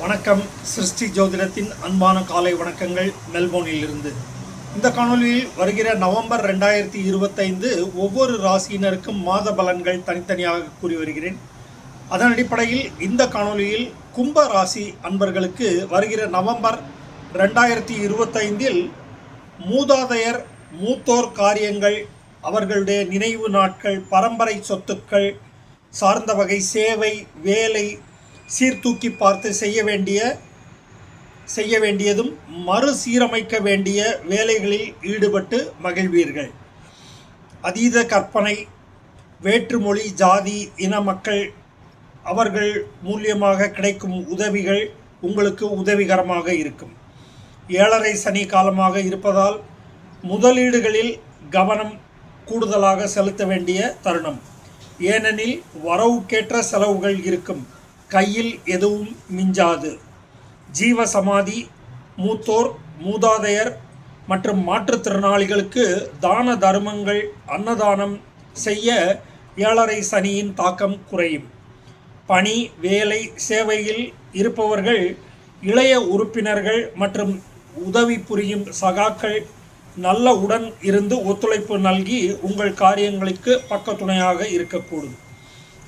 வணக்கம். சிருஷ்டி ஜோதிடத்தின் அன்பான காலை வணக்கங்கள் மெல்போர்னில் இருந்து இந்த காணொலியில் வருகிற நவம்பர் ரெண்டாயிரத்தி இருபத்தைந்து ஒவ்வொரு ராசியினருக்கும் மாத பலன்கள் தனித்தனியாக கூறி வருகிறேன். அதன் அடிப்படையில் இந்த காணொலியில் கும்ப ராசி அன்பர்களுக்கு வருகிற நவம்பர் ரெண்டாயிரத்தி இருபத்தைந்தில் மூதாதையர் மூத்தோர் காரியங்கள் அவர்களுடைய நினைவு நாட்கள் பரம்பரை சொத்துக்கள் சார்ந்த வகை சேவை வேலை சீர்தூக்கி பார்த்து செய்ய வேண்டிய செய்ய வேண்டியதும் மறுசீரமைக்க வேண்டிய வேலைகளில் ஈடுபட்டு மகிழ்வீர்கள். அதீத கற்பனை வேற்றுமொழி ஜாதி இன மக்கள் அவர்கள் மூலியமாக கிடைக்கும் உதவிகள் உங்களுக்கு உதவிகரமாக இருக்கும். ஏழரை சனி காலமாக இருப்பதால் முதலீடுகளில் கவனம் கூடுதலாக செலுத்த வேண்டிய தருணம். ஏனெனில் வரவுக்கேற்ற செலவுகள் இருக்கும். கையில் எதுவும் மிஞ்சாது. ஜீவ சமாதி மூத்தோர் மூதாதையர் மற்றும் மாற்றுத்திறனாளிகளுக்கு தான தர்மங்கள் அன்னதானம் செய்ய ஏழரை சனியின் தாக்கம் குறையும். பணி வேலை சேவையில் இருப்பவர்கள் இளைய உறுப்பினர்கள் மற்றும் உதவி புரியும் சகாக்கள் நல்ல உடன் இருந்து ஒத்துழைப்பு நல்கி உங்கள் காரியங்களுக்கு பக்கத்துணையாக இருக்கக்கூடும்.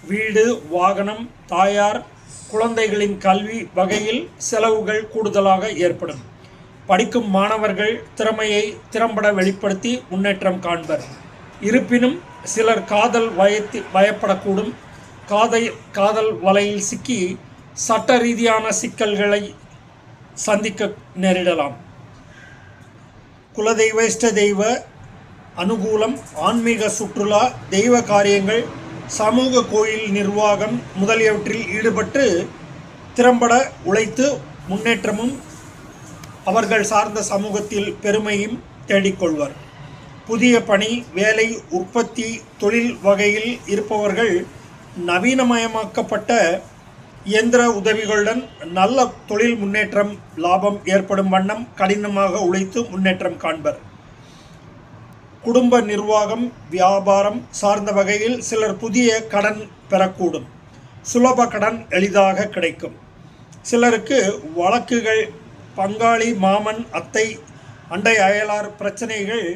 வீடு வாகனம் தாயார் குழந்தைகளின் கல்வி வகையில் செலவுகள் கூடுதலாக ஏற்படும். படிக்கும் மாணவர்கள் திறமையை திறம்பட வெளிப்படுத்தி முன்னேற்றம் காண்பர். இருப்பினும் சிலர் காதல் வயத்தி பயப்படக்கூடும் காதை காதல் வலையில் சிக்கி சட்ட ரீதியான சிக்கல்களை சந்திக்க நேரிடலாம். குலதெய்வ இஷ்ட தெய்வ அனுகூலம் ஆன்மீக சுற்றுலா தெய்வ காரியங்கள் சமூக கோயில் நிர்வாகம் முதலியவற்றில் ஈடுபட்டு திறம்பட உழைத்து முன்னேற்றமும் அவர்கள் சார்ந்த சமூகத்தில் பெருமையும் தேடிக்கொள்வர். புதிய பணி வேலை உற்பத்தி தொழில் வகையில் இருப்பவர்கள் நவீனமயமாக்கப்பட்ட இயந்திர உதவிகளுடன் நல்ல தொழில் முன்னேற்றம் லாபம் ஏற்படும் வண்ணம் கடினமாக உழைத்து முன்னேற்றம் காண்பர். குடும்ப நிர்வாகம் வியாபாரம் சார்ந்த வகையில் சிலர் புதிய கடன் பெறக்கூடும். சுலப கடன் எளிதாக கிடைக்கும். சிலருக்கு வழக்குகள் பங்காளி மாமன் அத்தை அண்டை அயலார் பிரச்சனைகள்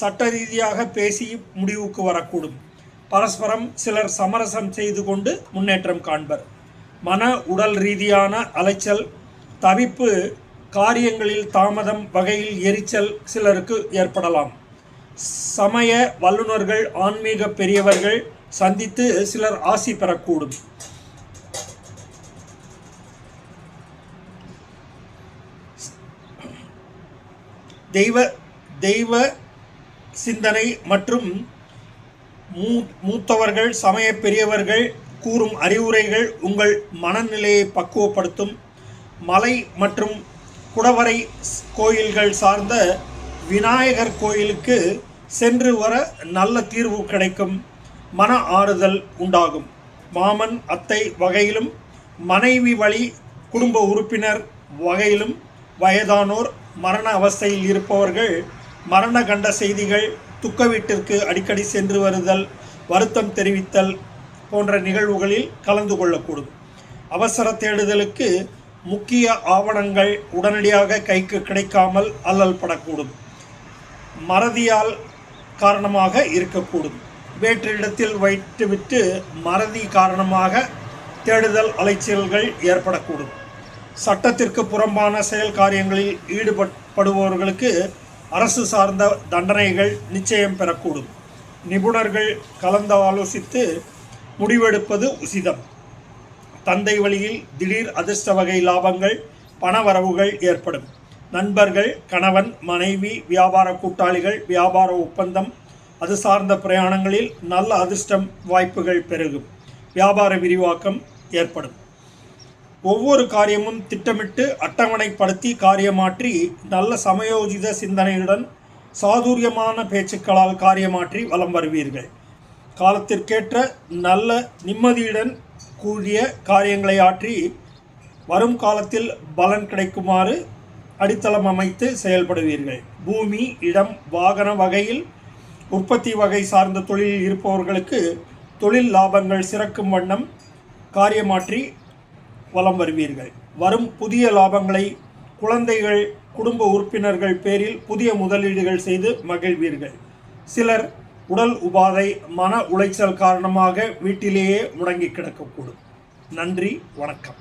சட்ட ரீதியாக பேசி முடிவுக்கு வரக்கூடும். பரஸ்பரம் சிலர் சமரசம் செய்து கொண்டு முன்னேற்றம் காண்பர். மன உடல் ரீதியான அலைச்சல் தவிப்பு காரியங்களில் தாமதம் வகையில் எரிச்சல் சிலருக்கு ஏற்படலாம். சமய வல்லுநர்கள் ஆன்மீக பெரியவர்கள் சந்தித்து சிலர் ஆசி பெறக்கூடும். தெய்வ தெய்வ சிந்தனை மற்றும் மூ மூத்தவர்கள் சமய பெரியவர்கள் கூறும் அறிவுரைகள் உங்கள் மனநிலையை பக்குவப்படுத்தும். மலை மற்றும் குடவரை கோயில்கள் சார்ந்த விநாயகர் கோயிலுக்கு சென்று வர நல்ல தீர்வு கிடைக்கும். மன ஆறுதல் உண்டாகும். மாமன் அத்தை வகையிலும் மனைவி வழி குடும்ப உறுப்பினர் வகையிலும் வயதானோர் மரண அவஸ்தையில் இருப்பவர்கள் மரண கண்ட செய்திகள் துக்க வீட்டிற்கு அடிக்கடி சென்று வருதல் வருத்தம் தெரிவித்தல் போன்ற நிகழ்வுகளில் கலந்து கொள்ளக்கூடும். அவசர தேடுதலுக்கு முக்கிய ஆவணங்கள் உடனடியாக கைக்கு கிடைக்காமல் அல்லல் படக்கூடும். மறதியால் காரணமாக இருக்கக்கூடும். வேற்று இடத்தில் வைத்துவிட்டு மறதி காரணமாக தேடுதல் அலைச்சல்கள் ஏற்படக்கூடும். சட்டத்திற்கு புறம்பான செயல் காரியங்களில் ஈடுபடுபவர்களுக்கு அரசு சார்ந்த தண்டனைகள் நிச்சயம் பெறக்கூடும். நிபுணர்கள் கலந்து ஆலோசித்து முடிவெடுப்பது உசிதம். தந்தை வழியில் திடீர் அதிர்ஷ்ட வகை லாபங்கள் பணவரவுகள் ஏற்படும். நண்பர்கள் கணவன் மனைவி வியாபார கூட்டாளிகள் வியாபார ஒப்பந்தம் அது சார்ந்த பிரயாணங்களில் நல்ல அதிர்ஷ்டம் வாய்ப்புகள் பெருகும். வியாபார விரிவாக்கம் ஏற்படும். ஒவ்வொரு காரியமும் திட்டமிட்டு அட்டவணைப்படுத்தி காரியமாற்றி நல்ல சமயோஜித சிந்தனையுடன் சாதுரியமான பேச்சுக்களால் காரியமாற்றி வலம் வருவீர்கள். காலத்திற்கேற்ற நல்ல நிம்மதியுடன் கூடிய காரியங்களை ஆற்றி வரும் காலத்தில் பலன் கிடைக்குமாறு அடித்தளம் அமைத்து செயல்படுவீர்கள். பூமி இடம் வாகன வகையில் உற்பத்தி வகை சார்ந்த தொழிலில் இருப்பவர்களுக்கு தொழில் லாபங்கள் சிறக்கும் வண்ணம் காரியமாற்றி வலம் வருவீர்கள். வரும் புதிய லாபங்களை குழந்தைகள் குடும்ப உறுப்பினர்கள் பேரில் புதிய முதலீடுகள் செய்து மகிழ்வீர்கள். சிலர் உடல் உபாதை மன உளைச்சல் காரணமாக வீட்டிலேயே முடங்கி கிடக்கக்கூடும். நன்றி வணக்கம்.